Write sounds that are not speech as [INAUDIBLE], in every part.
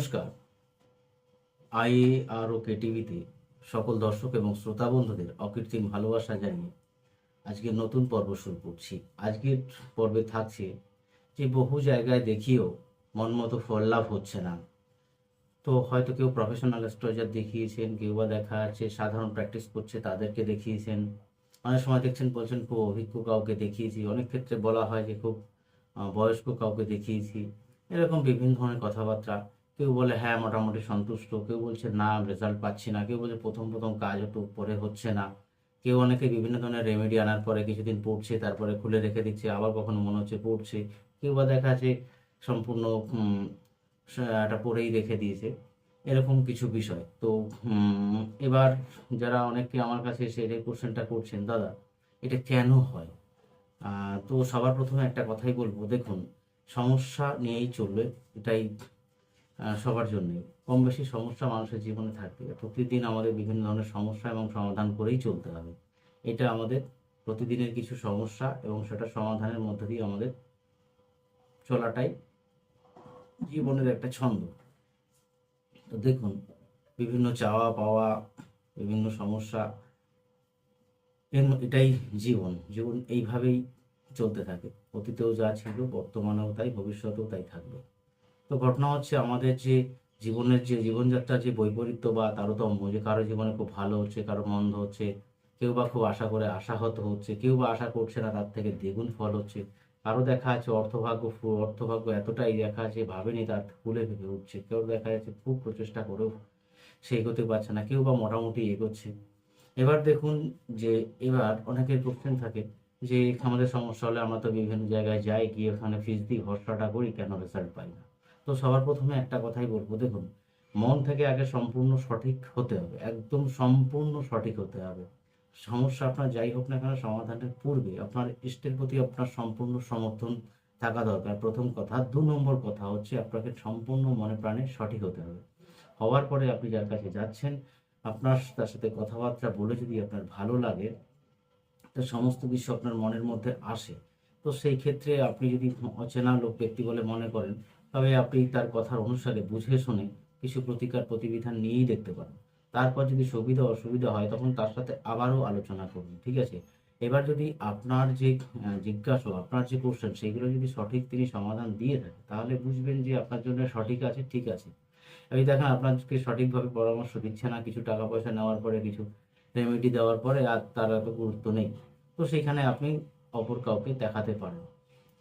নমস্কার। আই আর ও কে টিভিতে সকল দর্শক এবং শ্রোতা বন্ধুদের অকৃত্রিম ভালোবাসা জানিয়ে আজকে নতুন পর্ব শুরু করছি। আজকের পর্বে থাকছে যে বহু জায়গায় দেখিয়েও মন মতো ফল লাভ হচ্ছে না। তো হয়তো কেউ প্রফেশনাল অ্যাস্ট্রোলজার দেখিয়েছেন, কেউ বা দেখা যাচ্ছে সাধারণ প্র্যাকটিস করছে, তাদেরকে দেখিয়েছেন। অনেক সময় দেখছেন, বলছেন, খুব অভিজ্ঞ কাউকে দেখিয়েছি। অনেক ক্ষেত্রে বলা হয় যে, খুব বয়স্ক কাউকে দেখিয়েছি। এরকম বিভিন্ন ধরনের কথাবার্তা কেউ বলে হ্যাঁ মোটামুটি সন্তুষ্ট। কেউ বলছে, না রেজাল্ট পাচ্ছি না। কেউ বলছে, প্রথম প্রথম কাজ একটু পরে হচ্ছে না। কেউ অনেকে বিভিন্ন ধরনের রেমেডি আনার পরে কিছুদিন পড়ছে, তারপরে খুলে রেখে দিচ্ছে, আবার কখনো মনে হচ্ছে পড়ছে। কেউ বা দেখা যাচ্ছে সম্পূর্ণ এটা পড়েই রেখে দিয়েছে। এরকম কিছু বিষয়। তো এবার যারা অনেকে আমার কাছে এসে এই কোশ্চেনটা করছেন, দাদা, এটা কেন হয়? তো সবার প্রথমে একটা কথাই বলব। দেখুন, সমস্যা নিয়েই চলবে। এটাই সবার জন্য কম বেশি সমস্যা মানুষের জীবনে থাকবে। প্রতিদিন আমাদের বিভিন্ন ধরনের সমস্যা এবং সমাধান করেই চলতে হবে। এটা আমাদের প্রতিদিনের কিছু সমস্যা এবং সেটা সমাধানের মধ্য দিয়ে আমাদের চলাটাই জীবনের একটা ছন্দ। তো দেখুন, বিভিন্ন চাওয়া পাওয়া, বিভিন্ন সমস্যা এটাই জীবন। জীবন এইভাবেই চলতে থাকে। অতীতেও যা ছিল, বর্তমানেও তাই, ভবিষ্যতেও তাই থাকবে। তো ঘটনা হচ্ছে আমাদের যে জীবনের যে জীবনযাত্রার যে বৈপরীত্য বা তারতম্য, যে কারও জীবনে খুব ভালো হচ্ছে, কারও মন্দ হচ্ছে, কেউ বা খুব আশা করে আশাহত হচ্ছে, কেউ বা আশা করছে না তার থেকে দ্বিগুণ ফল হচ্ছে, কারও দেখা যাচ্ছে অর্থভাগ্য অর্থভাগ্য এতটাই দেখা যাচ্ছে ভাবেনি তার ফুলে ফেপে উঠছে, কেউ দেখা যাচ্ছে খুব প্রচেষ্টা করেও সে এগোতে পারছে না, কেউ বা মোটামুটি এগোচ্ছে। এবার দেখুন যে এবার অনেকের কোশ্চেন থাকে যে আমাদের সমস্যা হলে আমরা তো বিভিন্ন জায়গায় যাই গিয়ে ওখানে ফিস দিই ভরসাটা করি, কেন রেজাল্ট পাই না? তো সবার প্রথমে একটা কথাই বলব, দেখুন, মন থেকে আগে সম্পূর্ণ সঠিক হতে হবে, একদম সম্পূর্ণ সঠিক হতে হবে। সমস্যা আপনার যাই হোক না কেন, সমাধানের পূর্বে আপনার ইষ্টের প্রতি আপনার সম্পূর্ণ সমর্থন থাকা দরকার। প্রথম কথা, দু নম্বর কথা হচ্ছে আপনাকে সম্পূর্ণ মনে প্রাণে সঠিক হতে হবে। হওয়ার পরে আপনি যার কাছে যাচ্ছেন, আপনার তার সাথে কথাবার্তা বলে যদি আপনার ভালো লাগে, তো সমস্ত কিছু আপনার মনের মধ্যে আসে। তো সেই ক্ষেত্রে আপনি যদি অচেনা লোক, ব্যক্তি বলে মনে করেন তবে আপনি তার কথার অনুসারে বুঝে শুনে কিছু প্রতিকার প্রতিবিধান নিয়েই দেখতে পারেন। তারপর যদি সুবিধা অসুবিধা হয়, তখন তার সাথে আবারও আলোচনা করুন, ঠিক আছে? এবার যদি আপনার যে জিজ্ঞাসা, আপনার যে কোশ্চেন সেগুলো যদি সঠিক তিনি সমাধান দিয়ে থাকে তাহলে বুঝবেন যে আপনার জন্য সঠিক আছে, ঠিক আছে। এই দেখেন, আপনাকে সঠিকভাবে পরামর্শ দিচ্ছে না, কিছু টাকা পয়সা নেওয়ার পরে, কিছু রেমেডি দেওয়ার পরে, আর তার এত গুরুত্ব নেই। তো সেখানে আপনি অপর কাউকে দেখাতে পারেন।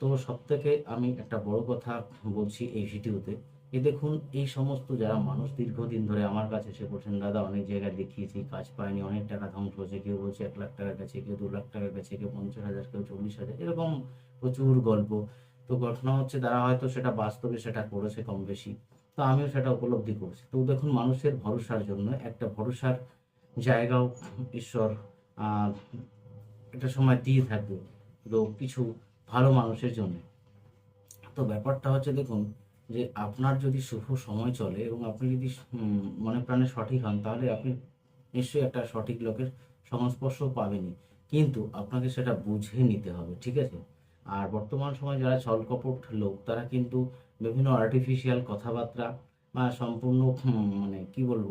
তো সব থেকে আমি একটা বড় কথা বলছি এই ভিডিওতে এ দেখুন, এই সমস্ত যারা মানুষ দীর্ঘদিন ধরে আমার কাছে এসে বলছেন, দাদা, অনেক জায়গায় দেখিয়েছি, কাজ পায়নি অনেক টাকা ধ্বংস হয়েছে, কেউ বলছে এক লাখ টাকার কাছে, কেউ দু লাখ টাকার কাছে, কেউ পঞ্চাশ হাজার, কেউ চল্লিশ হাজার, এরকম প্রচুর গল্প। তো ঘটনা হচ্ছে তারা হয়তো সেটা বাস্তবে সেটা করেছে কম বেশি, তো আমিও সেটা উপলব্ধি করছি। তো দেখুন, মানুষের ভরসার জন্য একটা ভরসার জায়গাও ঈশ্বর একটা সময় দিয়ে থাকবে। তো কিছু ভালো মানুষের জন্য। তো ব্যাপারটা হচ্ছে দেখুন, যে আপনার যদি শুভ সময় চলে এবং আপনি যদি মনে প্রাণে সঠিক হন, তাহলে আপনি নিশ্চয়ই একটা সঠিক লোকের সংস্পর্শ পাবেনই। কিন্তু আপনাকে সেটা বুঝে নিতে হবে, ঠিক আছে? আর বর্তমান সময়ে যারা ছলকপট লোক, তারা কিন্তু বিভিন্ন আর্টিফিশিয়াল কথাবার্তা বা সম্পূর্ণ মানে কি বলব?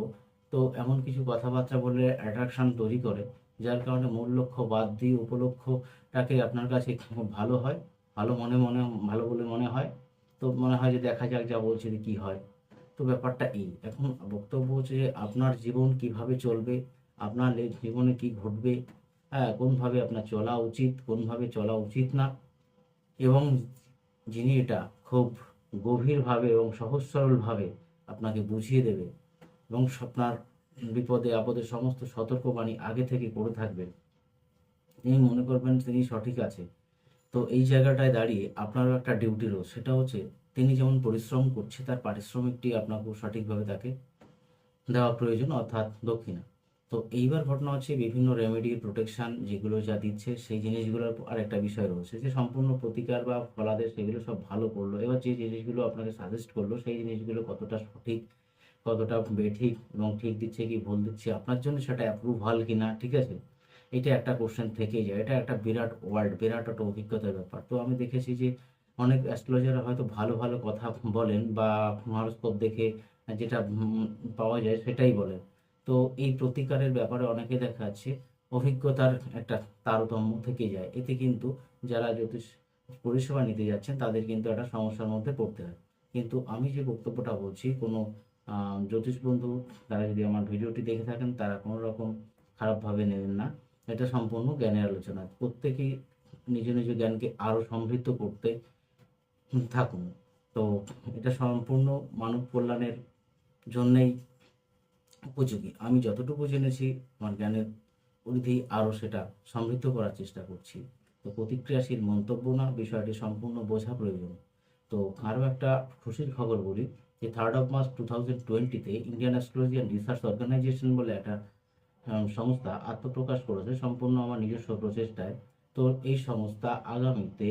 তো এমন কিছু কথাবার্তা বলে অ্যাট্রাকশন তৈরি করে। যার কারণে মূল লক্ষ্য বাদ দিয়ে উপলক্ষটাকে আপনার কাছে খুব ভালো হয়, ভালো মনে মনে, ভালো বলে মনে হয়। তো মনে হয় যে দেখা যাক যা বলছে কি হয়। তো ব্যাপারটা এই, এখন বক্তব্য হচ্ছে যে আপনার জীবন কীভাবে চলবে, আপনার জীবনে কি ঘটবে হ্যাঁ কোনভাবে আপনার চলা উচিত, কোনভাবে চলা উচিত না। এবং যিনি এটা খুব গভীরভাবে এবং সহজ সরলভাবে আপনাকে বুঝিয়ে দেবে। এবং আপনার বিপদে, আপদে সমস্ত সতর্কবাণী আগে থেকে করে থাকবেন তিনি মনে করবেন তিনি সঠিক আছে। তো এই জায়গাটায় দাঁড়িয়ে আপনারও একটা ডিউটি রোজ, সেটা হচ্ছে তিনি যেমন পরিশ্রম করছে, তার পারিশ্রমিকটি আপনাকে সঠিকভাবে তাকে দেওয়া প্রয়োজন, অর্থাৎ দক্ষিণা। তো এইবার ঘটনা হচ্ছে বিভিন্ন রেমেডি প্রোটেকশন যেগুলো যা দিচ্ছে, সেই জিনিসগুলোর আরেকটা বিষয় রয়েছে যে সম্পূর্ণ প্রতিকার বা ফলাদেশ সেগুলো সব ভালো করল। এবার যে জিনিসগুলো আপনাকে সাজেস্ট করল, সেই জিনিসগুলো কতটা সঠিক কতটা বেঠিক এবং ঠিক দিচ্ছে কি ভুল দিচ্ছে, আপনার জন্য সেটা অ্যাপ্রুভাল কিনা, ঠিক আছে? এটা একটা কোশ্চেন থেকেই যায়, এটা একটা বিরাট ওয়ার্ল্ড বিরাট একটা অভিজ্ঞতার ব্যাপার। তো আমি দেখেছি যে অনেক অ্যাস্ট্রোলজাররা হয়তো ভালো ভালো কথা বলেন বা হরস্কোপ দেখে যেটা পাওয়া যায় সেটাই বলে তো এই প্রতিকারের ব্যাপারে অনেকে দেখা যাচ্ছে অভিজ্ঞতার একটা তারতম্য থেকে যায়। এতে কিন্তু যারা জ্যোতিষ পরিষেবা নিতে যাচ্ছেন তাদের কিন্তু একটা সমস্যার মধ্যে পড়তে হয়। কিন্তু আমি যে বক্তব্যটা বলছি কোনো জ্যোতিষ বন্ধু, তারা যদি আমার ভিডিওটি দেখে থাকেন, তারা কোনো রকম খারাপভাবে নেবেন না। এটা সম্পূর্ণ জ্ঞানের আলোচনা। প্রত্যেকেই নিজ নিজ জ্ঞানকে আরও সমৃদ্ধ করতে থাকুন। তো এটা সম্পূর্ণ মানব কল্যাণের জন্যেই উপযোগী। আমি যতটুকু জেনেছি, আমার জ্ঞানের পরিধি আরও সেটা সমৃদ্ধ করার চেষ্টা করছি। তো প্রতিক্রিয়াশীল মন্তব্য না, বিষয়টি সম্পূর্ণ বোঝা প্রয়োজন। তো আরও একটা খুশির খবর বলি। যে third of March two thousand টোয়েন্টিতে Indian astrology and research organisation বলে একটা সংস্থা আত্মপ্রকাশ করেছে, সম্পূর্ণ আমার নিজস্ব প্রচেষ্টায়। তো এই সংস্থা আগামীতে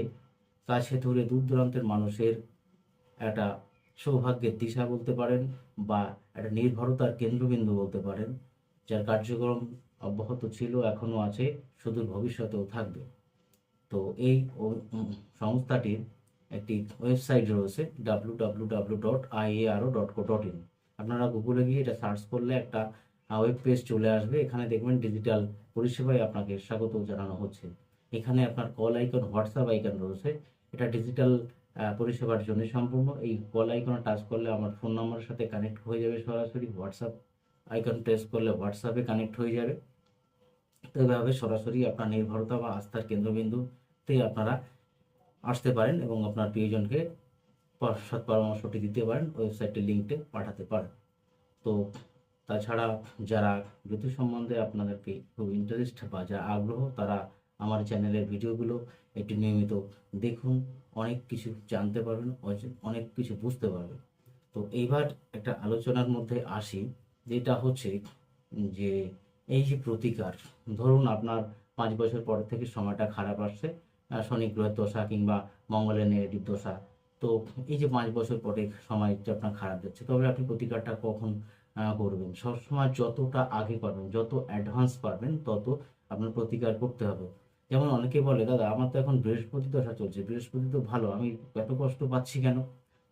কাছে ধরে দূর দূরান্তের মানুষের একটা সৌভাগ্যের দিশা বলতে পারেন বা একটা নির্ভরতার কেন্দ্রবিন্দু বলতে পারেন, যার কার্যক্রম অব্যাহত ছিল, এখনও আছে, সুদূর ভবিষ্যতেও থাকবে। তো এই সংস্থাটির একটি ওয়েবসাইট রয়েছে W W W dot IARO dot co dot in আপনারা গুগলে গিয়ে এটা সার্চ করলে একটা ওয়েব পেজ চলে আসবে। এখানে দেখবেন ডিজিটাল পরিষেবায় আপনাকে স্বাগত জানানো হচ্ছে। এখানে আপনার কল আইকন হোয়াটসঅ্যাপ আইকন রয়েছে। এটা ডিজিটাল পরিষেবার জন্য সম্পূর্ণ। এই কল আইকনে টাচ করলে আমার ফোন নম্বরের সাথে কানেক্ট হয়ে যাবে সরাসরি। হোয়াটসঅ্যাপ আইকন প্রেস করলে হোয়াটসঅ্যাপে কানেক্ট হয়ে যাবে। তো এভাবে সরাসরি আপনার নির্ভরতা বা আস্থার কেন্দ্রবিন্দুতে আপনারা আসতে পারেন এবং আপনার প্রিয়জনকে পর- সৎ পরামর্শটি দিতে পারেন, ওয়েবসাইটের লিঙ্কটে পাঠাতে পারেন। তো তাছাড়া যারা জ্যোতিষ সম্বন্ধে আপনাদেরকে খুব ইন্টারেস্ট বা যা আগ্রহ, তারা আমার চ্যানেলের ভিডিওগুলো একটু নিয়মিত দেখুন, অনেক কিছু জানতে পারবেন অনেক কিছু বুঝতে পারবেন। তো এইবার একটা আলোচনার মধ্যে আসি, যেটা হচ্ছে যে এই যে প্রতিকার, ধরুন আপনার পাঁচ বছর পর থেকে সময়টা খারাপ আসছে শনি গ্রহের দশা কিংবা মঙ্গলের নেগেটিভ দশা। তো এই যে পাঁচ বছর পরে সময়টা আপনার খারাপ যাচ্ছে, তবে আপনি প্রতিকারটা কখন করবেন? সবসময় যতটা আগে করবেন, যত অ্যাডভান্স পারবেন, তত আপনার প্রতিকার করতে হবে। যেমন অনেকে বলে, দাদা, আমার তো এখন বৃহস্পতি দশা চলছে, বৃহস্পতি তো ভালো, আমি এত কষ্ট পাচ্ছি কেন?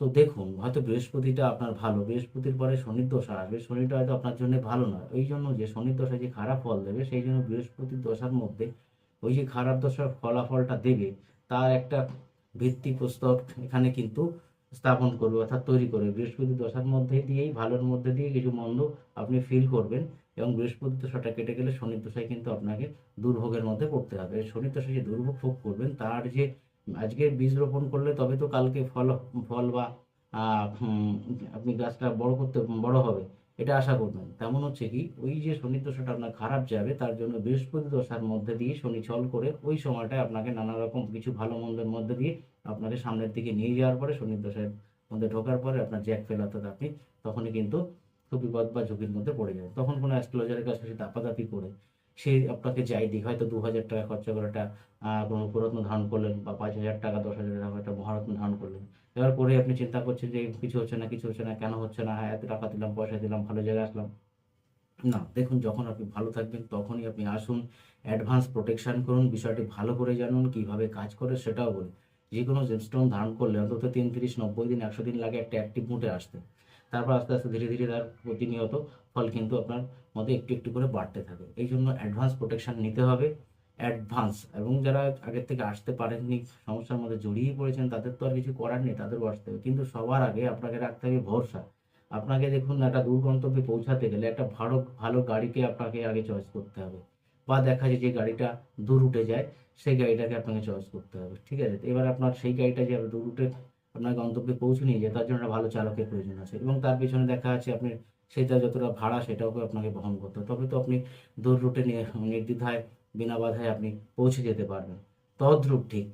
তো দেখুন, হয়তো বৃহস্পতিটা আপনার ভালো, বৃহস্পতির পরে শনির দশা আসবে, শনিটা হয়তো আপনার জন্য ভালো নয়। ওই জন্য যে শনির দশা যে খারাপ ফল দেবে, সেই জন্য বৃহস্পতির দশার মধ্যে ওই যে খারাপ দশার ফলাফলটা দেবে, তার একটা ভিত্তি প্রস্তর এখানে কিন্তু স্থাপন করবে অর্থাৎ তৈরি করবে। বৃহস্পতি দশার মধ্যে দিয়েই, ভালোর মধ্যে দিয়ে কিছু মন্দ আপনি ফিল করবেন এবং বৃহস্পতি দশাটা কেটে গেলে শনির দশায় কিন্তু আপনাকে দুর্ভোগের মধ্যে পড়তে হবে। শনির দশায় যে দুর্ভোগ ভোগ করবেন, তার যে আজকে বীজ রোপণ করলে তবে তো কালকে ফল ফল বা আপনি গাছটা বড় করতে, বড় হবে। এটা আশা করবেন। তেমন হচ্ছে কি, ওই যে শনি দশাটা আপনার খারাপ যাবে, তার জন্য বৃহস্পতি দশার মধ্যে দিয়ে শনি ছল করে ওই সময়টায় আপনাকে নানা রকম কিছু ভালো মন্দের মধ্যে দিয়ে আপনাকে সামনের দিকে নিয়ে যাওয়ার পরে, শনি দশার মধ্যে ঢোকার পরে আপনার জ্যাক ফেল অর্থাৎ আপনি তখনই কিন্তু বিপদ বা ঝুঁকির মধ্যে পড়ে যাবেন তখন কোনো অ্যাস্ট্রোলজারের কাছে সে দাপাদাপি করে, সে আপনাকে যাই দিক, হয়তো দু হাজার টাকা খরচা করে একটা কোনো পুরত্ন ধারণ করলেন বা পাঁচ হাজার টাকা, দশ হাজার টাকা একটা মহারত্ন ধারণ করলেন। এবার পরে আপনি চিন্তা করছেন যে কিছু হচ্ছে না, কিছু হচ্ছে না, কেন হচ্ছে না? হ্যাঁ এত টাকা দিলাম, পয়সা দিলাম, ভালো জায়গায় আসলাম। না, দেখুন, যখন আপনি ভালো থাকবেন, তখনই আপনি আসুন অ্যাডভান্স প্রোটেকশান করুন, বিষয়টি ভালো করে জানুন, কীভাবে কাজ করে সেটাও বলি যে কোনো জেমস্টোন ধারণ করলে অন্তত তিন, তিরিশ, নব্বই দিন, একশো দিন লাগে একটা অ্যাক্টিভ মুডে আসতে। তারপর আস্তে আস্তে ধীরে ধীরে তার প্রতিনিয়ত ফল কিন্তু আপনার মধ্যে একটু একটু করে বাড়তে থাকে। এই জন্য অ্যাডভান্স প্রোটেকশান নিতে হবে। অ্যাডভান্স এবং যারা আগের থেকে আসতে পারেননি, সমস্যার মধ্যে জড়িয়ে পড়েছেন, তাদের তো আর কিছু করার নেই তাদেরও আসতে হবে। কিন্তু সবার আগে আপনাকে রাখতে হবে ভরসা। আপনাকে দেখুন, একটা দূর গন্তব্যে পৌঁছাতে গেলে একটা ভালো ভালো গাড়িকে আপনাকে আগে চয়েস করতে হবে। বা দেখা যায় যে গাড়িটা দূর উঠে যায়, সেই গাড়িটাকে আপনাকে চয়েস করতে হবে। ঠিক আছে? এবার আপনার সেই গাড়িটা যে দূর উঠে আপনার গন্তব্যে পৌঁছে নিয়ে যায় তার জন্য একটা ভালো চালকের প্রয়োজন আছে এবং তার পিছনে দেখা আছে আপনি সেটা যতটা ভাড়া, সেটাও আপনাকে বহন করতে হবে। তবে তো আপনি দূর রুটে নিয়ে নির্দ্বিধায় বিনা বাধায় আপনি পৌঁছে যেতে পারবেন। তদ্রূপ ঠিক।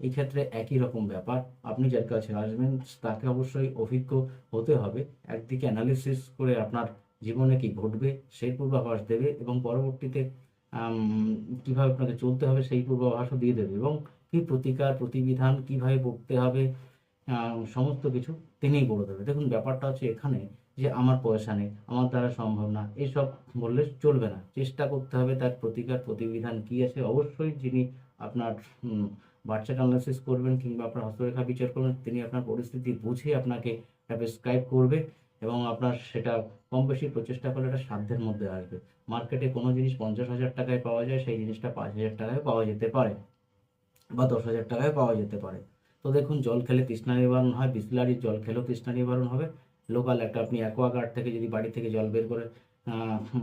এই ক্ষেত্রে একই রকম ব্যাপার। আপনি যার কাছে আসবেন, তাকে অবশ্যই অভিজ্ঞ হতে হবে। একদিকে অ্যানালিসিস করে আপনার জীবনে কি ঘটবে, সেই পূর্বাভাস দেবে এবং পরবর্তীতে কীভাবে আপনাকে চলতে হবে সেই পূর্বাভাসও দিয়ে দেবে এবং কি প্রতিকার, প্রতিবিধান, কীভাবে পড়তে হবে সমস্ত কিছু তিনিই বলে দেবে। দেখুন, ব্যাপারটা হচ্ছে এখানে যে আমার পয়সা নেই আমার দ্বারা সম্ভব না এসব বললে চলবে না। চেষ্টা করতে হবে তার প্রতিকার প্রতিবিধান কি আছে? অবশ্যই যিনি আপনার উম, বাচ্চাটা অ্যানালাইসিস করবেন কিংবা আপনার হস্তরেখা বিচার করবেন তিনি আপনার পরিস্থিতি বুঝে আপনাকে প্রেসক্রাইব করবে এবং আপনার সেটা কম বেশি প্রচেষ্টা করলে এটা সাধ্যের মধ্যে আসবে। মার্কেটে কোনো জিনিস পঞ্চাশ হাজার টাকায় পাওয়া যায় সেই জিনিসটা পাঁচ হাজার টাকায় পাওয়া যেতে পারে বা দশ হাজার টাকায় পাওয়া যেতে পারে। তো দেখুন জল খেলে তৃষ্ণা নিবারণ হয় বিসলারির জল খেলেও তৃষ্ণা নিবারণ হবে। লোকাল একটা, আপনি অ্যাকোয়াগার্ড থেকে যদি বাড়ি থেকে জল বের করে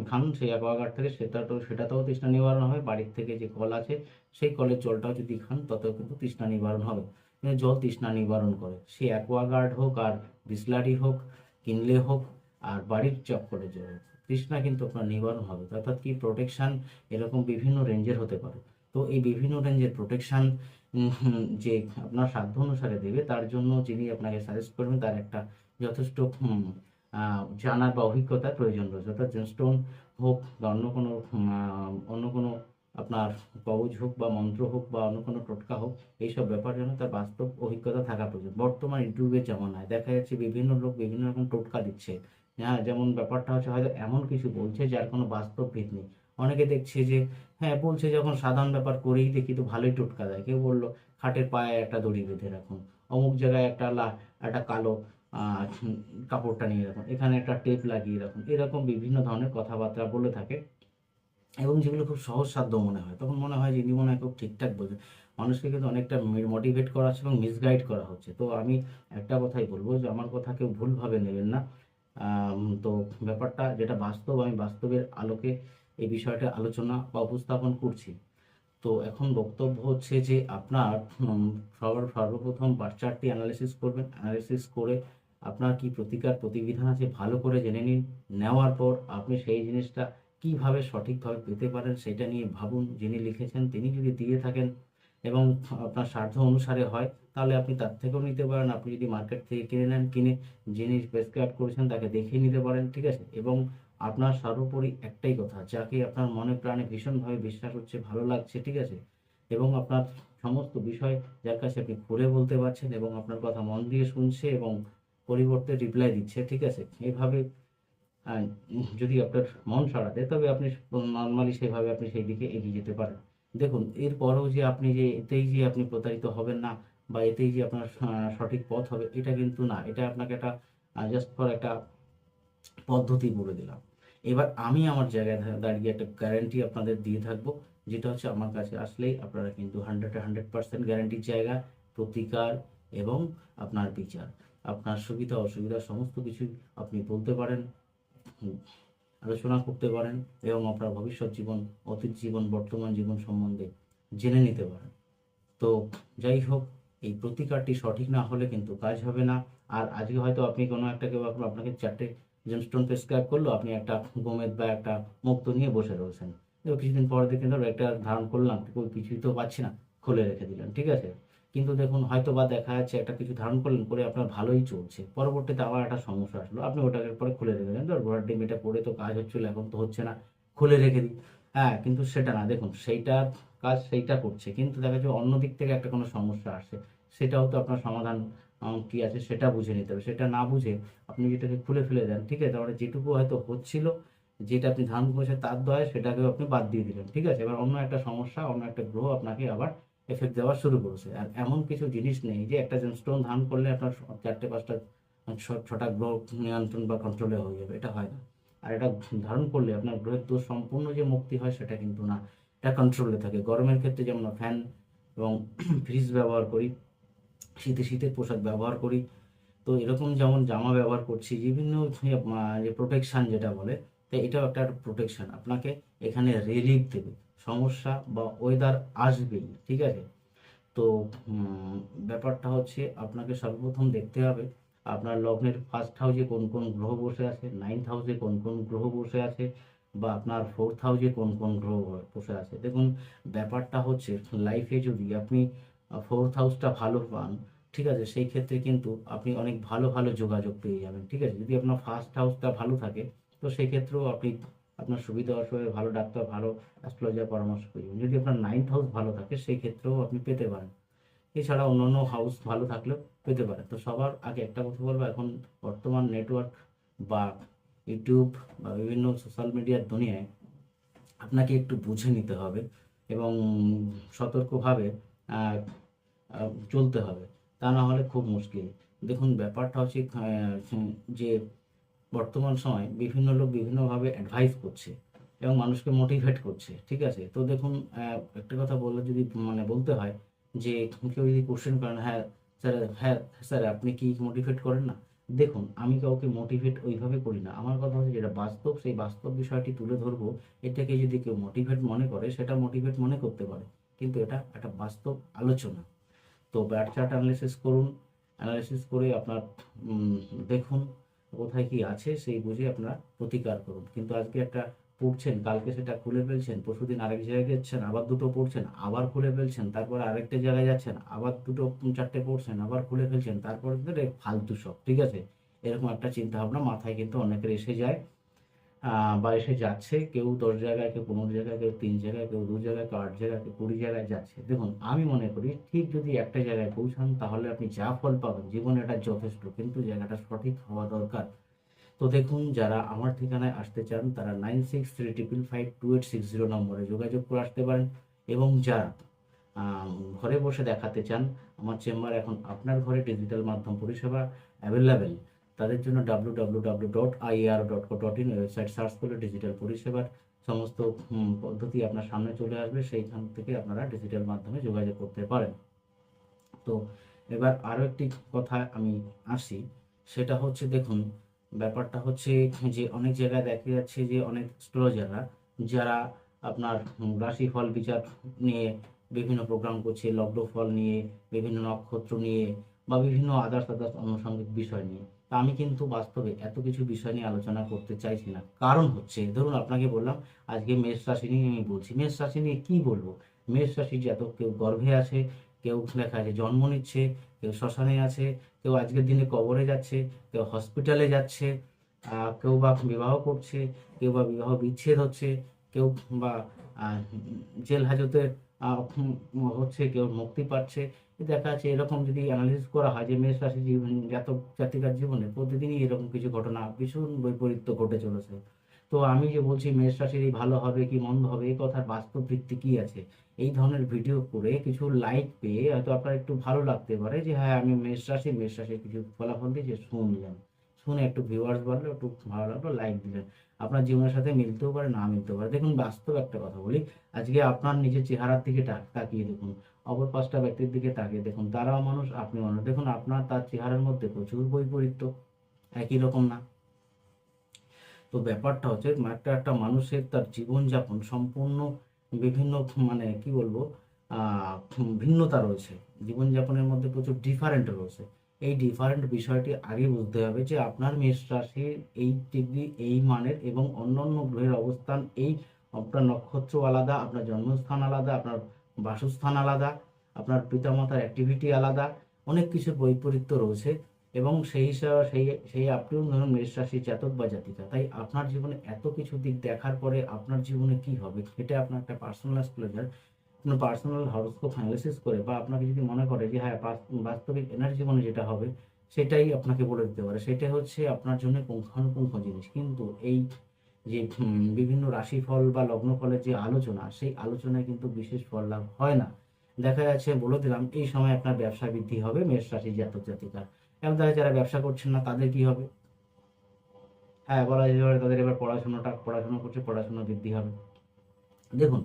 খান, সেই অ্যাকোয়াগার্ড থেকে সেটা তো, সেটাতেও তৃষ্ণা নিবারণ হবে। বাড়ির থেকে যে কল আছে, সেই কলের জলটাও যদি খান, তাতেও কিন্তু তৃষ্ণা নিবারণ হবে। জল তৃষ্ণা নিবারণ করে। সে অ্যাকোয়াগার্ড হোক আর বিসলারি হোক, কিনলে হোক, আর বাড়ির চক্করে জল হোক, তৃষ্ণা কিন্তু আপনার নিবারণ হবে। অর্থাৎ কি? প্রোটেকশান এরকম বিভিন্ন রেঞ্জের হতে পারে। তো এই বিভিন্ন রেঞ্জের প্রোটেকশান যে আপনার সাধ্য অনুসারে দেবে, তার জন্য যিনি আপনাকে সাজেস্ট করবেন, তার একটা যথেষ্ট জানার বা অভিজ্ঞতার প্রয়োজন রয়েছে। অর্থাৎ স্টোন হোক বা অন্য কোনো অন্য কোনো আপনার কবজ হোক বা মন্ত্র হোক বা অন্য কোনো টোটকা হোক, এইসব ব্যাপার যেন তার বাস্তব অভিজ্ঞতা থাকা প্রয়োজন। বর্তমান ইউটিউবের জামানায় দেখা যাচ্ছে বিভিন্ন লোক বিভিন্ন রকম টোটকা দিচ্ছে। হ্যাঁ যেমন ব্যাপারটা হচ্ছে হয়তো এমন কিছু বলছে যার কোনো বাস্তব ভিত নেই। অনেকে দেখছে যে হ্যাঁ বলছে যখন সাধারণ ব্যাপার করেই দেখি তো ভালোই টোটকা দেয়। কেউ বলল, খাটের পায়ে একটা দড়ি বেঁধে রাখুন। অমুক জায়গায় একটা লা, একটা কালো কাপড়টা নিয়ে রাখুন এখানে একটা টেপ লাগিয়ে রাখুন এরকম বিভিন্ন ধরনের কথাবার্তা বলে থাকে এবং যেগুলো খুব সহজসাধ্য মনে হয়। তখন মনে হয় যে ইনি মনে হয় খুব ঠিকঠাক বলছে মানুষকে কিন্তু অনেকটা মোটিভেট করা হচ্ছে এবং মিসগাইড করা হচ্ছে। তো আমি একটা কথাই বলব যে আমার কথা কেউ ভুলভাবে নেবেন না। তো ব্যাপারটা যেটা বাস্তব, আমি বাস্তবের আলোকে এই বিষয়টা আলোচনা বা উপস্থাপন করছি। তো এখন বক্তব্য হচ্ছে যে আপনার সবার সর্বপ্রথম চারটি অ্যানালিসিস করবেন। অ্যানালিসিস করে আপনার কি প্রতিকার প্রতিবিধান আছে ভালো করে জেনে নিন। নেওয়ার পর আপনি সেই জিনিসটা কীভাবে সঠিকভাবে পেতে পারেন সেটা নিয়ে ভাবুন। যিনি লিখেছেন তিনি যদি দিয়ে থাকেন এবং আপনার স্বার্থ অনুসারে হয়, তাহলে আপনি তার থেকেও নিতে পারেন। আপনি যদি মার্কেট থেকে কিনে নেন, কিনে যিনি প্রেসক্রাইব করেছেন তাকে দেখিয়ে নিতে পারেন, ঠিক আছে? এবং আপনার সর্বোপরি একটাই কথা, যাকে আপনার মনে প্রাণে ভীষণভাবে বিশ্বাস হচ্ছে, ভালো লাগছে, ঠিক আছে? এবং আপনার সমস্ত বিষয় যার কাছে আপনি খুলে বলতে পারছেন এবং আপনার কথা মন দিয়ে শুনছে এবং পরিবর্তে রিপ্লাই দিচ্ছে, ঠিক আছে? এইভাবে যদি আপনার মন সাড়া দেয় তবে আপনি নর্মালি সেভাবে আপনি সেই দিকে এগিয়ে যেতে পারেন। দেখুন, এরপরেও যে আপনি যে, এতেই যে আপনি প্রতারিত হবেন না, বা এতেই যে আপনার সঠিক পথ হবে, এটা কিন্তু না। এটা আপনাকে একটা জাস্ট ফর একটা পদ্ধতি বলে দিলাম। এবার আমি আমার জায়গায় দাঁড়িয়ে একটা গ্যারান্টি আপনাদের দিয়ে থাকব, যেটা হচ্ছে আমার কাছে আসলেই আপনারা কিন্তু হান্ড্রেড হান্ড্রেড পার্সেন্ট গ্যারান্টির জায়গা, প্রতিকার এবং আপনার বিচার। আপনার সুবিধা, অসুবিধা, সমস্ত কিছু আপনি বলতে পারেন আলোচনা করতে পারেন এবং আপনার ভবিষ্যৎ জীবন, অতীত জীবন, বর্তমান জীবন সম্বন্ধে জেনে নিতে পারেন। তো যাই হোক, এই প্রতিকারটি সঠিক না হলে কিন্তু কাজ হবে না। আর আজকে হয়তো আপনি কোনো একটা কেউ আপনাকে চারটে জেমস্টোন প্রেসক্রাইব করল, আপনি একটা গোমেদ বা একটা মুক্ত নিয়ে বসে রয়েছেন। কিছুদিন পরে দেখেন, ধরো একটা ধারণ করলাম কিছুই তো পাচ্ছি না, খুলে রেখে দিলেন, ঠিক আছে? কিন্তু দেখুন হয়তো বা দেখা যাচ্ছে একটা কিছু ধারণ করলেন, করে আপনার ভালোই চলছে। পরবর্তীতে আবার একটা সমস্যা আসলো। আপনি ওটাকে পরে খুলে রেখে দিলেন ধর ঘোড়ার ডিম এটা পরে তো কাজ হচ্ছিল, এখন তো হচ্ছে না, খুলে রেখে দিই হ্যাঁ কিন্তু সেটা না। দেখুন, সেইটা কাজ সেইটা করছে, কিন্তু দেখা যাচ্ছে অন্য দিক থেকে একটা কোনো সমস্যা আসছে। সেটাও তো আপনার সমাধান কি আছে সেটা বুঝে নিতে হবে। সেটা না বুঝে আপনি যেটাকে খুলে ফেলে দেন, ঠিক আছে? তারপরে যেটুকু হয়তো হচ্ছিল, যেটা আপনি ধারণ করেছেন তার দয়ে, সেটাকেও আপনি বাদ দিয়ে দিলেন, ঠিক আছে? এবার অন্য একটা সমস্যা, অন্য একটা গ্রহ আপনাকে আবার এফেক্ট দেওয়া শুরু করেছে। আর এমন কিছু জিনিস নেই যে একটা স্টোন ধারণ করলে আপনার চারটে পাঁচটা ছ- ছটা গ্রহ নিয়ন্ত্রণ বা কন্ট্রোলে হয়ে যাবে। এটা হয় না। আর এটা ধারণ করলে আপনার গ্রহের দোষ সম্পূর্ণ যে মুক্তি হয় সেটা কিন্তু না। এটা কন্ট্রোলে থাকে। গরমের ক্ষেত্রে যেমন ফ্যান এবং [CLEARS THROAT] ফ্রিজ ব্যবহার করি শীতে শীতের পোশাক ব্যবহার করি। তো এরকম যেমন জামা ব্যবহার করছি বিভিন্ন যে, প্রোটেকশান যেটা বলে তো এটাও একটা প্রোটেকশান আপনাকে এখানে রিলিফ দেবে। সমস্যা বা ওয়েদার আসবেই ঠিক আছে? তো ব্যাপারটা হচ্ছে আপনাকে সর্বপ্রথম দেখতে হবে আপনার লগ্নের ফার্স্ট হাউসে কোন কোন গ্রহ বসে আছে নাইন্থ হাউসে কোন কোন গ্রহ বসে আছে, বা আপনার ফোর্থ হাউসে কোন কোন গ্রহ বসে আছে। দেখুন, ব্যাপারটা হচ্ছে লাইফে যদি আপনি ফোর্থ হাউসটা ভালো পান, ঠিক আছে, সেই ক্ষেত্রে কিন্তু আপনি অনেক ভালো ভালো যোগাযোগ পেয়ে যাবেন, ঠিক আছে? যদি আপনার ফার্স্ট হাউসটা ভালো থাকে, তো সেই ক্ষেত্রেও আপনি আপনার সুবিধা অসুবিধা, ভালো ডাক্তার, ভালো অ্যাস্ট্রোলজার পরামর্শ করবেন যদি আপনার নাইন্থ হাউস ভালো থাকে, সেই ক্ষেত্রেও আপনি পেতে পারেন। এছাড়া অন্যান্য হাউস ভালো থাকলেও পেতে পারেন। তো সবার আগে একটা কথা বলব, এখন বর্তমান নেটওয়ার্ক বা ইউটিউব বা বিভিন্ন সোশ্যাল মিডিয়ার দুনিয়ায় আপনাকে একটু বুঝে নিতে হবে এবং সতর্কভাবে চলতে হবে। তা না হলে খুব মুশকিল। দেখুন, ব্যাপারটা হচ্ছে যে বর্তমান সময় বিভিন্ন লোক বিভিন্নভাবে অ্যাডভাইস করছে এবং মানুষকে মোটিভেট করছে, ঠিক আছে? তো দেখুন একটা কথা বললে যদি মানে বলতে হয় যে কেউ যদি কোশ্চেন করেন হ্যাঁ স্যার হ্যাঁ স্যার, আপনি কি মোটিভেট করেন না? দেখুন, আমি কাউকে মোটিভেট ওইভাবে করি না। আমার কথা হচ্ছে যেটা বাস্তব, সেই বাস্তব বিষয়টি তুলে ধরবো। এটাকে যদি কেউ মোটিভেট মনে করে, সেটা মোটিভেট মনে করতে পারে। কিন্তু এটা একটা বাস্তব আলোচনা। তো ব্যাট চার্ট অ্যানালিসিস করুন। অ্যানালিসিস করে আপনার দেখুন কোথায় কি আছে সেই বুঝে আপনার প্রতিকার করুন। কিন্তু আজকে একটা পড়ছেন, কালকে সেটা খুলে ফেলছেন, পরশুদিন আরেক জায়গায় যাচ্ছেন আবার দুটো পড়ছেন, আবার খুলে ফেলছেন, তারপর আরেকটা জায়গায় যাচ্ছেন, আবার দুটো চারটে পড়ছেন, আবার খুলে ফেলছেন, তারপর ফালতু সব, ঠিক আছে? এরকম একটা চিন্তা ভাবনা মাথায় কিন্তু অনেকের এসে যায়। বা এসে যাচ্ছে, কেউ দশ জায়গায়, কেউ পনেরো জায়গায়, কেউ তিন জায়গায়, কেউ দু জায়গায়, কেউ আট জায়গায়, কেউ কুড়ি জায়গায় যাচ্ছে। দেখুন, আমি মনে করি ঠিক যদি একটা জায়গায় পৌঁছান, তাহলে আপনি যা ফল পাবেন, জীবনে এটা যথেষ্ট, কিন্তু জায়গাটা সঠিক হওয়া দরকার। তো দেখুন, যারা আমার ঠিকানায় আসতে চান, তারা nine six three triple five two eight six zero নম্বরে যোগাযোগ করে আসতে পারেন। এবং যারা ঘরে বসে দেখাতে চান, আমার চেম্বার এখন আপনার ঘরে ডিজিটাল মাধ্যম পরিষেবা অ্যাভেলেবেল তাদের জন্য W W W dot IR dot co dot in website search করলে ডিজিটাল পরিষেবার সমস্ত পদ্ধতি আপনার সামনে চলে আসবে। সেইখান থেকে আপনারা ডিজিটাল মাধ্যমে যোগাযোগ করতে পারেন। তো এবার আরও একটি কথা আমি আসি, সেটা হচ্ছে দেখুন, ব্যাপারটা হচ্ছে যে অনেক জায়গায় দেখা যাচ্ছে যে অনেক স্ট্রোলজাররা যারা আপনার রাশিফল বিচার নিয়ে বিভিন্ন প্রোগ্রাম করছে, লগ্ন ফল নিয়ে, বিভিন্ন নক্ষত্র নিয়ে বা বিভিন্ন আদার্স আদার্স আনুষঙ্গিক বিষয় নিয়ে। তা আমি কিন্তু বাস্তবে এত কিছু বিষয় নিয়ে আলোচনা করতে চাইছি না। কারণ হচ্ছে, ধরুন আপনাকে বললাম, আজকে মেষ রাশি নিয়ে আমি বলছি, মেষ রাশি নিয়ে কি বলব? মেষ রাশি এত কেউ গর্ভে আছে, কেউ লেখা আছে জন্ম নিচ্ছে, কেউ শ্মশানে আছে, কেউ আজকের দিনে কবরে যাচ্ছে, কেউ হসপিটালে যাচ্ছে কেউ বা বিবাহ করছে, কেউ বা বিবাহ বিচ্ছেদ হচ্ছে, কেউ বা জেল হাজতে হচ্ছে কেউ মুক্তি পাচ্ছে। দেখা যাচ্ছে এরকম যদি অ্যানালিসিস করা হয় যে মেষ রাশি জীবন জাতক, জাতিকার জীবনে প্রতিদিনই এরকম কিছু ঘটনা ভীষণ বৈপরীত্য ঘটে চলেছে। তো আমি যে বলছি মেষ রাশির ভালো হবে কি মন্দ হবে এই কথার বাস্তব ভিত্তি কি আছে? এই ধরনের ভিডিও করে কিছু লাইক পেয়ে হয়তো আপনার একটু ভালো লাগতে পারে যে হ্যাঁ আমি মেষ রাশি, মেষ রাশির কিছু ফলাফল দিয়েছে শুনলেন শুনে একটু ভিউয়ার্স বাড়লো, একটু ভালো লাগল লাইক দিলেন। আপনার জীবনের সাথে মিলতেও পারে, না মিলতেও পারে। দেখুন, বাস্তব একটা কথা বলি। আজকে আপনার নিজের চেহারার দিকে তাকিয়ে দেখুন। অপর পাঁচটা ব্যক্তির দিকে তাকিয়ে দেখুন। তারাও মানুষ, আপনি মানুষ। দেখুন, আপনার তার চেহারার মধ্যে প্রচুর বৈপরীত্য। একই রকম না। তো ব্যাপারটা হচ্ছে একটা একটা মানুষের তার জীবনযাপন সম্পূর্ণ বিভিন্ন মানে কি বলব ভিন্নতা রয়েছে। জীবনযাপনের মধ্যে প্রচুর ডিফারেন্ট রয়েছে। এই ডিফারেন্ট বিষয়টি আগে বুঝতে হবে যে আপনার মেষ রাশির এই ডিগ্রি, এই মানের এবং অন্যান্য গ্রহের অবস্থান, এই আপনার নক্ষত্র আলাদা, আপনার জন্মস্থান আলাদা, আপনার বাসস্থান আলাদা, আপনার পিতামাতার অ্যাক্টিভিটি আলাদা, অনেক কিছুর বৈপরীত্য রয়েছে এবং সেই হিসাবে সেই সেই আপনিও ধরুন মেষ রাশি জাতক বা জাতিকা। তাই আপনার জীবনে এত কিছু দিক দেখার পরে আপনার জীবনে কি হবে? এটা আপনার একটা পার্সোনাল এক্সপ্লোজার আপনার পার্সোনাল হরস্কোপ অ্যানালিসিস করে বা আপনাকে যদি মনে করে যে হ্যাঁ বাস্তবিক এনার্জি জীবনে যেটা হবে, সেটাই আপনাকে বলে দিতে পারে। সেটা হচ্ছে আপনার জন্য পুঙ্খানুপুঙ্খ জিনিস। কিন্তু এই যে বিভিন্ন রাশিফল বা লগ্নফলের যে আলোচনা, সেই আলোচনায় কিন্তু বিশেষ ফল লাভ হয় না। দেখা যাচ্ছে, বলে দিলাম, এই সময় আপনার ব্যবসা বৃদ্ধি হবে, মেষ রাশি জাতক জাতিকার এবং তারা যারা ব্যবসা করছেন না, তাদের কি হবে? হ্যাঁ বলা যেতে পারে তাদের এবার পড়াশোনাটা, পড়াশোনা করছে, পড়াশোনা বৃদ্ধি হবে। দেখুন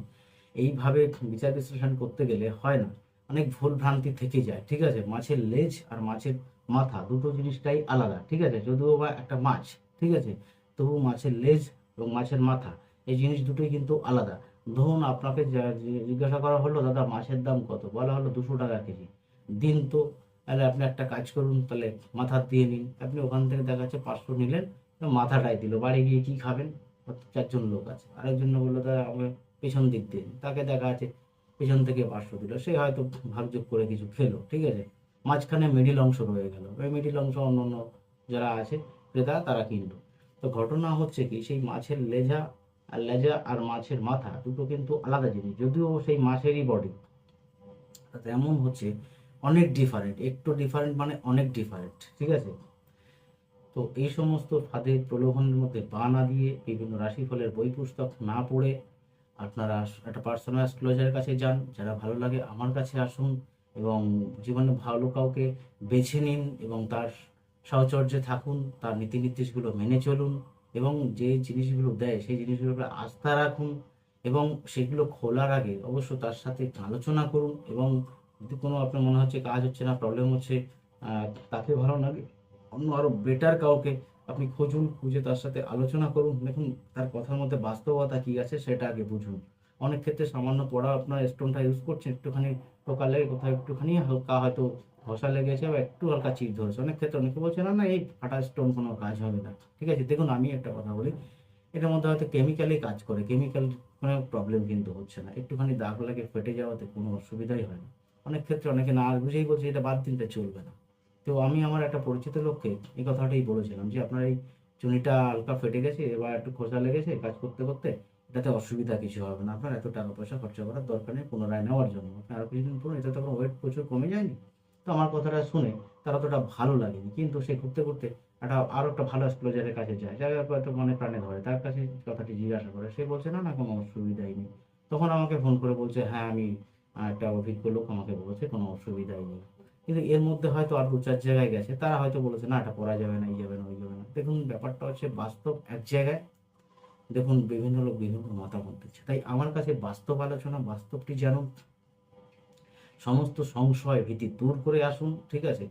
এইভাবে বিচার বিশ্লেষণ করতে গেলে হয় না। অনেক ভুল ভ্রান্তি থেকে যায়, ঠিক আছে? মাছের লেজ আর মাছের মাথা, দুটো জিনিসটাই আলাদা, ঠিক আছে? যদিও বা একটা মাছ, ঠিক আছে? তবু মাছের লেজ এবং মাছের মাথা, এই জিনিস দুটোই কিন্তু আলাদা। ধরুন আপনাকে জিজ্ঞাসা করা হলো, দাদা, মাছের দাম কত? বলা হলো দুশো টাকা কেজি। দিন তো, তাহলে আপনি একটা কাজ করুন, তাহলে মাথা দিয়ে নিন। আপনি ওখান থেকে দেখা যাচ্ছে পাঁচশো নিলেন মাথাটাই দিল। বাড়ি গিয়ে কি খাবেন? চারজন লোক আছে। আরেকজন বলল, দাদা আমাকে পেছন দিক দিয়ে। তাকে দেখা আছে পিছন থেকে পাঁচশো দিল। সে হয়তো ভাগযোগ করে কিছু খেলো, ঠিক আছে? মাঝখানে মিডিল অংশ রয়ে গেল। ওই মিডিল অংশ অন্য অন্য যারা আছে, ক্রেতা, তারা কিনলো। তো ঘটনা হচ্ছে কি, সেই মাছের লেজা আর লেজা আর মাছের মাথা দুটো কিন্তু আলাদা জিনিস। যদিও সেই মাছেরই বডি তেমন হচ্ছে, অনেক ডিফারেন্ট একটু ডিফারেন্ট মানে অনেক ডিফারেন্ট ঠিক আছে? তো এই সমস্ত ফাঁদে প্রলোভনের মধ্যে পা না দিয়ে বিভিন্ন রাশিফলের বই পুস্তক না পড়ে আপনারা একটা পার্সোনাল অ্যাস্ট্রোলজারের কাছে যান, যারা ভালো লাগে আমার কাছে আসুন এবং জীবনে ভালো কাউকে বেছে নিন এবং তার সাহচর্যে থাকুন, তার নীতি নির্দেশগুলো মেনে চলুন এবং যে জিনিসগুলো দেয় সেই জিনিসগুলোকে আস্থা রাখুন এবং সেগুলো খোলার আগে অবশ্য তার সাথে আলোচনা করুন এবং যদি কোনো আপনার মনে হচ্ছে কাজ হচ্ছে না প্রবলেম হচ্ছে তাকে ভালো লাগে অন্য আরও বেটার কাউকে আপনি খুঁজুন, খুঁজে তার সাথে আলোচনা করুন। দেখুন, তার কথার মধ্যে বাস্তবতা কি আছে সেটা আগে বুঝুন। অনেক ক্ষেত্রে সামান্য পড়া আপনার স্টোনটা ইউজ করছেন, একটুখানি টোকা লেগে কোথাও একটুখানি হালকা হয়তো ঘষা লেগেছে বা একটু হালকা চিপ ধরেছে। অনেক ক্ষেত্রে অনেকে বলছে, না না, এই ফাটা স্টোন কোনো কাজ হবে না। ঠিক আছে, দেখুন, আমি একটা কথা বলি। এটার মধ্যে হয়তো কেমিক্যালি কাজ করে কেমিক্যাল কোনো প্রবলেম কিন্তু হচ্ছে না। একটুখানি দাগ লাগে, ফেটে যাওয়াতে কোনো অসুবিধাই হয় না। অনেক ক্ষেত্রে অনেকে না বুঝেই বলছে, এটা বাদ দিন এটা চলবে না। তো আমি আমার একটা পরিচিত লোককে এই কথাটাই বলেছিলাম যে, আপনার এই চুনিটা হালকা ফেটে গেছে, এবার একটু খোসা লেগেছে কাজ করতে করতে, এটাতে অসুবিধা কিছু হবে না। আপনার এত টাকা পয়সা খরচা করার দরকার নেই, পুনরায় নেওয়ার জন্য। আপনি আরও কিছুদিন পর এটা তো ওয়েট প্রচুর কমে যায়নি। তো আমার কথাটা শুনে তার অতটা ভালো লাগেনি। কিন্তু সে ঘুরতে ঘুরতে একটা আরও একটা ভালো এক্সপ্লোজারের কাছে যায়। যার হয়তো মনে প্রাণে ধরে। তার কাছে কথাটি জিজ্ঞাসা করে, সে বলছে, না না, কোনো অসুবিধাই নেই। তখন আমাকে ফোন করে বলছে হ্যাঁ আমি একটা অভিজ্ঞ লোক আমাকে বলেছে, কোনো অসুবিধাই নেই। কিন্তু এর মধ্যে হয়তো আর দু চার জায়গায় গেছে। তারা হয়তো বলেছে, না, এটা করা যাবে না, এই যাবে না, ওই যাবে না। দেখুন, ব্যাপারটা হচ্ছে বাস্তব এক জায়গায়। দেখুন, বিভিন্ন লোক বিভিন্ন মতামত দিচ্ছে। তাই আমার কাছে বাস্তব আলোচনা, বাস্তবটি জানুন। সমস্ত সংশয় ভীতি দূর করে আসুন, ঠিক আছে?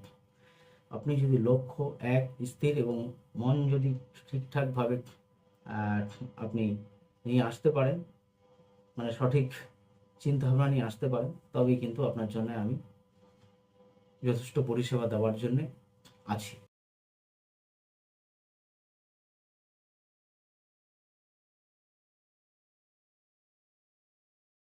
আপনি যদি লক্ষ্য, এক, স্থির এবং মন যদি ঠিকঠাকভাবে আপনি নিয়ে আসতে পারেন মানে সঠিক চিন্তা ভাবনা নিয়ে আসতে পারেন, তবেই কিন্তু আপনার জন্য আমি যথেষ্ট পরিষেবা দেওয়ার জন্যে আছি।